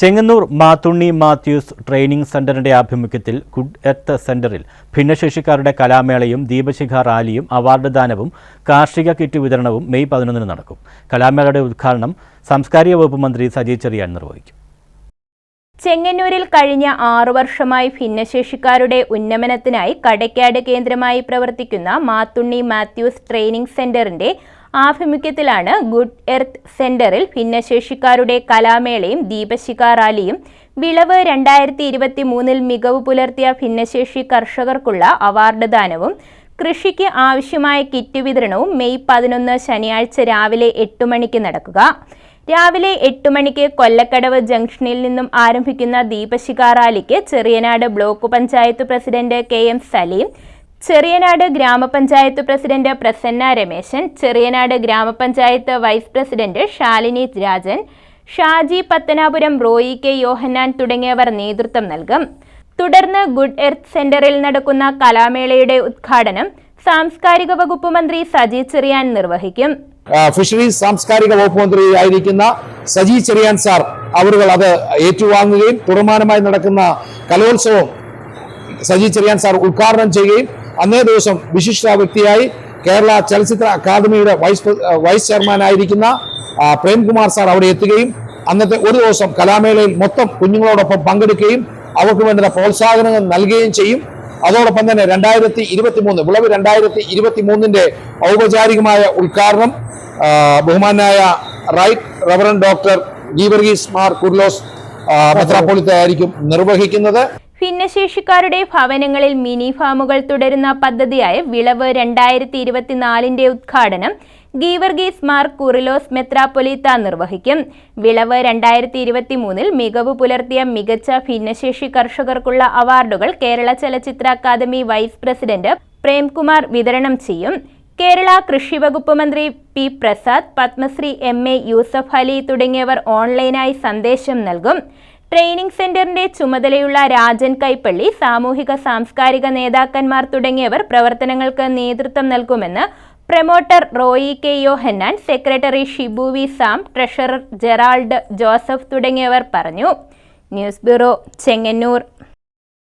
Chengannur Mathunni Mathews training സെന്ററിന്റെ ആഭിമുഖ്യത്തിൽ good earth സെന്ററിൽ ഭിന്നശേഷിക്കാരുടെ കലാമേളയും ദീപശിഖ റാലിയും അവാർഡ് ദാനവും കാർഷിക കിറ്റ് വിതരണവും മെയ് പതിനൊന്നിന് നടക്കും. കലാമേളയുടെ ഉദ്ഘാടനം സാംസ്കാരിക വകുപ്പ് മന്ത്രി സജി ചെറിയാൻ നിർവഹിക്കും. ചെങ്ങന്നൂരിൽ കഴിഞ്ഞ ആറു വർഷമായി ഭിന്നശേഷിക്കാരുടെ ഉന്നമനത്തിനായി കടയ്ക്കാട് കേന്ദ്രമായി പ്രവർത്തിക്കുന്ന മാത്തുണ്ണി മാത്യൂസ് ട്രെയിനിംഗ് സെന്ററിന്റെ ആഭിമുഖ്യത്തിലാണ് ഗുഡ് എർത്ത് സെന്ററിൽ ഭിന്നശേഷിക്കാരുടെ കലാമേളയും ദീപശിഖ റാലിയും. വിളവ് രണ്ടായിരത്തി ഇരുപത്തി മൂന്നിൽ മികവ് പുലർത്തിയ ഭിന്നശേഷി കർഷകർക്കുള്ള അവാർഡ് ദാനവും കൃഷിക്ക് ആവശ്യമായ കിറ്റ് വിതരണവും മെയ് പതിനൊന്ന് ശനിയാഴ്ച രാവിലെ എട്ട് മണിക്ക് നടക്കുക. രാവിലെ എട്ട് മണിക്ക് കൊല്ലക്കടവ് ജംഗ്ഷനിൽ നിന്നും ആരംഭിക്കുന്ന ദീപശിഖ റാലിക്ക് Cheriyanad block panchayat president K M Saleem Cheriyanad ഗ്രാമപഞ്ചായത്ത് പ്രസിഡന്റ് പ്രസന്ന രമേശൻ ചെറിയനാട് ഗ്രാമപഞ്ചായത്ത് vice president Shalini Rajan Shaji Pathanapuram Roy K Yohannan തുടങ്ങിയവർ നേതൃത്വം നൽകും. തുടർന്ന് ഗുഡ് എർത്ത് സെന്ററിൽ നടക്കുന്ന കലാമേളയുടെ ഉദ്ഘാടനം സാംസ്കാരിക വകുപ്പ് മന്ത്രി സജി ചെറിയാൻ നിർവഹിക്കും. ഫിഷറീസ് സാംസ്കാരിക വകുപ്പ് മന്ത്രി ആയിരിക്കുന്ന സജി ചെറിയാൻ സാർ അവരുകൾ അത് ഏറ്റുവാങ്ങുകയും തുടർമാനമായി നടക്കുന്ന കലോത്സവം സജി ചെറിയാൻ സാർ ഉദ്ഘാടനം ചെയ്യുകയും അന്നേ ദിവസം വിശിഷ്ട വ്യക്തിയായി കേരള ചലച്ചിത്ര അക്കാദമിയുടെ വൈസ് വൈസ് ചെയർമാൻ ആയിരിക്കുന്ന പ്രേംകുമാർ സാർ അവിടെ എത്തുകയും അന്നത്തെ ഒരു ദിവസം കലാമേളയിൽ മൊത്തം കുഞ്ഞുങ്ങളോടൊപ്പം പങ്കെടുക്കുകയും അവർക്ക് വേണ്ടുന്ന പ്രോത്സാഹനങ്ങൾ നൽകുകയും ചെയ്യും. അതോടൊപ്പം തന്നെ രണ്ടായിരത്തി ഇരുപത്തി മൂന്ന് വിളവ് രണ്ടായിരത്തി ഇരുപത്തി മൂന്നിന്റെ ഔപചാരികമായ ഉദ്ഘാടനം ബഹുമാനായ right reverend doctor Geevarghese Mar Kurilos ആയിരിക്കും നിർവഹിക്കുന്നത്. ഭിന്നശേഷിക്കാരുടെ ഭവനങ്ങളിൽ മിനി ഫാമുകൾ തുടരുന്ന പദ്ധതിയായ വിളവ് രണ്ടായിരത്തി ഇരുപത്തിനാലിന്റെ ഉദ്ഘാടനം ഗീവർഗീസ് മാർ കുറിലോസ് മെത്രാപ്പൊലീത്ത നിർവഹിക്കും. വിളവ് രണ്ടായിരത്തി ഇരുപത്തി മൂന്നിൽ മികവ് പുലർത്തിയ മികച്ച ഭിന്നശേഷി കർഷകർക്കുള്ള അവാർഡുകൾ കേരള ചലച്ചിത്ര അക്കാദമി വൈസ് പ്രസിഡന്റ് പ്രേംകുമാർ വിതരണം ചെയ്യും. കേരള കൃഷി വകുപ്പ് മന്ത്രി P Prasad Padmashri M A Yusuff Ali തുടങ്ങിയവർ ഓൺലൈനായി സന്ദേശം നൽകും. ട്രെയിനിംഗ് സെന്ററിന്റെ ചുമതലയുള്ള രാജൻ കൈപ്പള്ളി സാമൂഹിക സാംസ്കാരിക നേതാക്കന്മാർ തുടങ്ങിയവർ പ്രവർത്തനങ്ങൾക്ക് നേതൃത്വം നൽകുമെന്ന് promoter Roy K Yohannan secretary Shibu V Sam treasurer Gerald Joseph തുടങ്ങിയവർ പറഞ്ഞു. News bureau Chengannur.